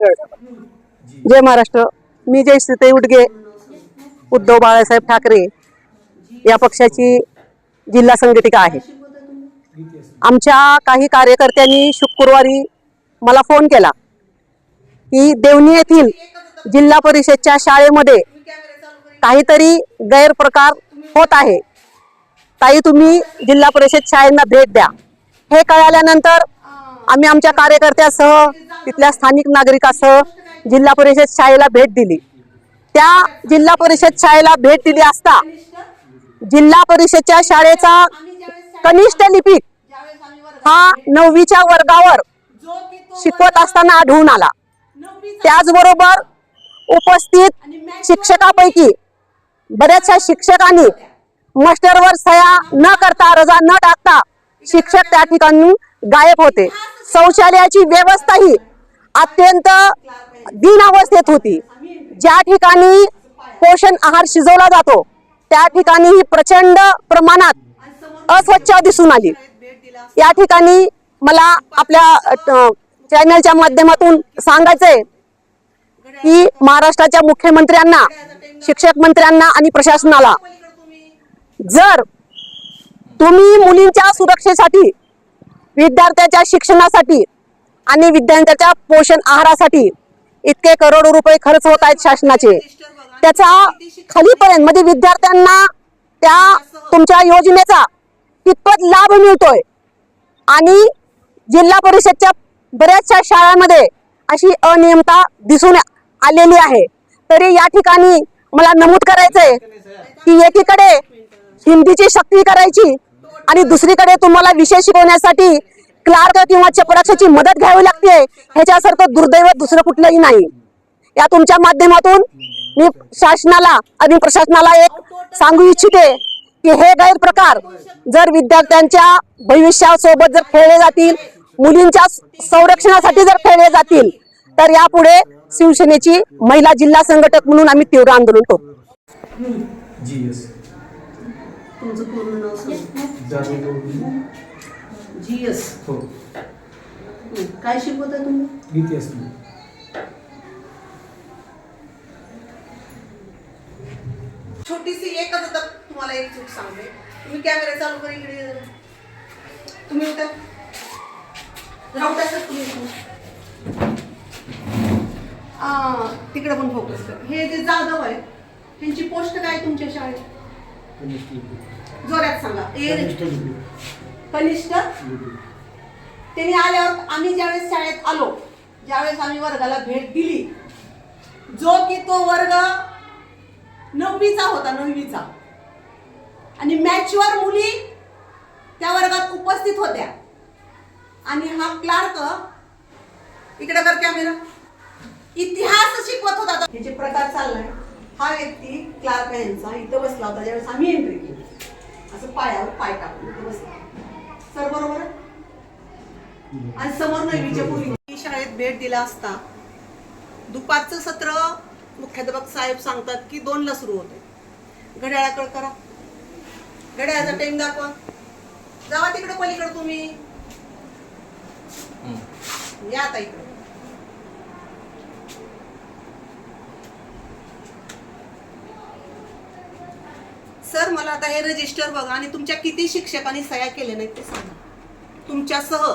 जय महाराष्ट्र. मी जय सीते उडगे उद्धव बाळासाहेब ठाकरे या पक्षाची जिल्हा संघटिका आहे. आमच्या काही कार्यकर्त्यांनी शुक्रवारी मला फोन केला की देवणी येथील जिल्हा परिषदच्या शाळेमध्ये काहीतरी गैरप्रकार होत आहे. ताई तुम्ही जिल्हा परिषद शाळेंना भेट द्या. हे कळाल्यानंतर आम्ही आमच्या कार्यकर्त्यासह तिथल्या स्थानिक नागरिकासह जिल्हा परिषद शाळेला भेट दिली. त्या जिल्हा परिषद शाळेला भेट दिली असता जिल्हा परिषदच्या शाळेचा कनिष्ठ लिपिक हा नववीच्या वर्गावर शिकवत असताना आढळून आला. त्याचबरोबर उपस्थित शिक्षकापैकी बऱ्याचशा शिक्षकांनी मास्टरवर सह्या न करता रजा न टाकता शिक्षक त्या ठिकाणी गायब होते. शौचालयाची व्यवस्था ही अत्यंत दिन अवस्थेत होती. ज्या ठिकाणी पोषण आहार शिजवला जातो त्या ठिकाणी ही प्रचंड प्रमाणात अस्वच्छ दिसून आली. या ठिकाणी मला आपल्या चॅनलच्या माध्यमातून सांगायचंय की महाराष्ट्राच्या मुख्यमंत्र्यांना शिक्षक मंत्र्यांना आणि प्रशासनाला जर तुम्ही मुलींच्या सुरक्षेसाठी विद्यार्थ्याच्या शिक्षणासाठी आणि विद्यार्थ्याच्या पोषण आहारासाठी इतके करोडो रुपये खर्च होत आहेत शासनाचे. त्याचा खालीपर्यंत म्हणजे विद्यार्थ्यांना त्या तुमच्या योजनेचा कितपत लाभ मिळतोय? आणि जिल्हा परिषदच्या बऱ्याचशा शाळांमध्ये अशी अनियमता दिसून आलेली आहे. तरी या ठिकाणी मला नमूद करायचंय की एकीकडे हिंदीची शक्ती करायची आणि दुसरीकडे तुम्हाला विषय शिकवण्यासाठी क्लार्क किंवा चपराक्षाची मदत घ्यावी लागते. ह्याच्यासारखं दुर्दैव दुसरं कुठलंही नाही. या तुमच्या माध्यमातून मी शासनाला आणि प्रशासनाला एक सांगू इच्छिते की हे गैरप्रकार जर विद्यार्थ्यांच्या भविष्यासोबत जर खेळले जातील मुलींच्या संरक्षणासाठी जर खेळले जातील तर यापुढे शिवसेनेची महिला जिल्हा संघटक म्हणून आम्ही तीव्र आंदोलन करू. जी तुमचं पूर्ण नाव सांग. जाधव जी एस हो. काय शिकवता तुम्ही? इतिहास छोटीशी एकच आता तुम्हाला एक चूक सांगते. तुम्ही कॅमेरा चालू करा इकडे. तुम्ही उठा उठा सर तुम्ही तिकडे पण फोकस कर. हे जे जाधव आहे त्यांची पोस्ट काय तुमच्या शाळेत? जोरात सांगा. कनिष्ठ त्यांनी आल्यावर आम्ही ज्यावेळेस शाळेत आलो ज्यावेळेस आम्ही वर्गाला भेट दिली जो की तो वर्ग नववीचा होता नववीचा. आणि मॅचवर मुली त्या वर्गात उपस्थित होत्या. आणि हा क्लार्क इकडे कर कॅमेरा इतिहास शिकवत होता. तो. ह्याचे प्रकार चाललाय हा व्यक्ती क्लार्क यांचा इथं बसला होता ज्यावेळेस आम्ही एंट्री केली. असं पायावर पाय टाकून इथं बसला. सर बरोबर? आणि समोर नववीच्या मुली शाळेत भेट दिला असता. दुपारचं सत्र मुख्याध्यापक साहेब सांगतात की दोनला सुरू होते. घड्याळाकडे करा. घड्याळाचा टाइम दाखवा. जावा तिकडे पलीकडे तुम्ही. या आता इकडे सर मला आता हे रजिस्टर बघा आणि तुमच्या किती शिक्षकांनी सह्या केल्या नाहीत ते सांगा. तुमच्यासह.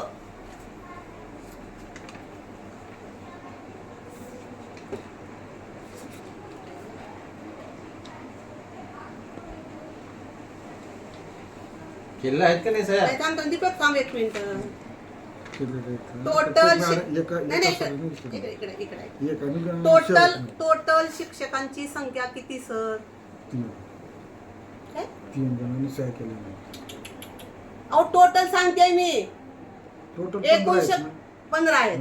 केलेलं आहेत का नाही साहेब नाही थांब थांब, दीपक थांब एक मिनिट. टोटल नाही नाही इकडे इकडे इकडे इकडे. टोटल टोटल शिक्षकांची संख्या किती सर? तीन जणांनी सह्या केल्या नाही. अहो टोटल सांगते मी. टोटल एकोणशे पंधरा आहेत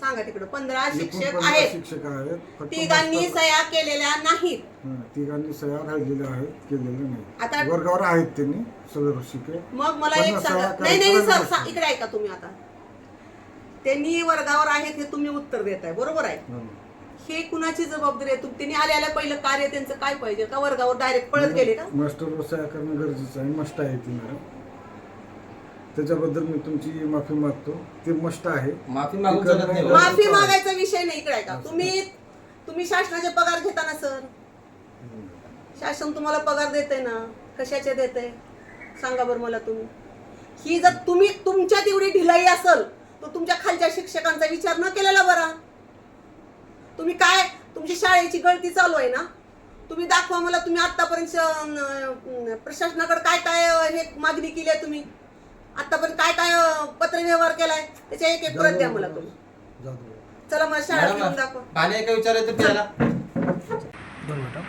सांगा तिकडे पंधरा शिक्षक आहेत. शिक्षक आहेत फक्त तिघांनी सह्या केलेल्या नाहीत. हा, तिघांनी सह्या राहिलेल्या आहेत केलेल्या आता- नाही वर्गावर आहेत त्यांनी सगळे शिके मग मला एक पन्नास सांगा सह्या नाही नाही करायच्या सर. सा- इकडे ऐका तुम्ही आता. त्यांनी वर्गावर आहेत हे तुम्ही उत्तर देताय बरोबर आहे? हा. हे कुणाची जबाबदारी आहे? तुम- त्यांनी आल्या आल्या पहिलं कार्य त्यांचं काय पाहिजे? का वर्गावर डायरेक्ट पळत गेले का? मास्टरवर सह्या करणं गरजेचं आहे. मस्ट आहे ती मॅडम. त्याच्याबद्दल मी तुमची माफी मागतो. ते मस्त आहे. माफी मागून चालत नाही. हो. माफी मागायचा विषय नाही इकडे आहे का तुम्ही तुम्ही शासनाचे पगार घेता ना सर. शासन तुम्हाला पगार देते ना? कशाचे देते सांगा बरं मला तुम्ही. ही जर तुम्ही तुमच्यात एवढी ढिलाई असल तर तुमच्या खालच्या शिक्षकांचा विचार न केलेला बरा. तुम्ही काय? तुमची शाळेची गळती चालू आहे ना? तुम्ही दाखवा मला तुम्ही आतापर्यंत प्रशासनाकडे काय काय हे मागणी केली आहे तुम्ही? आतापर्यंत काय काय पत्रव्यवहार केलाय? त्याच्या एक एक परत द्या मला तुम्ही. चला मला घेऊन दाखवा. पाणी आहे का विचारायचं प्यायला दोन मिनिटं.